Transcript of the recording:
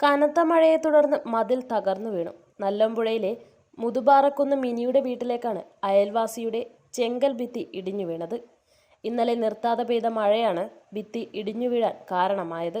കനത്ത മഴയെ തുടർന്ന് മതിൽ തകർന്നു വീണു. നല്ലമ്പുഴയിലെ മുതുപാറക്കുന്ന് മിനിയുടെ വീട്ടിലേക്കാണ് അയൽവാസിയുടെ ചെങ്കൽ ഭിത്തി ഇടിഞ്ഞു വീണത്. ഇന്നലെ നിർത്താതെ പെയ്ത മഴയാണ് ഭിത്തി ഇടിഞ്ഞു വീഴാൻ കാരണമായത്.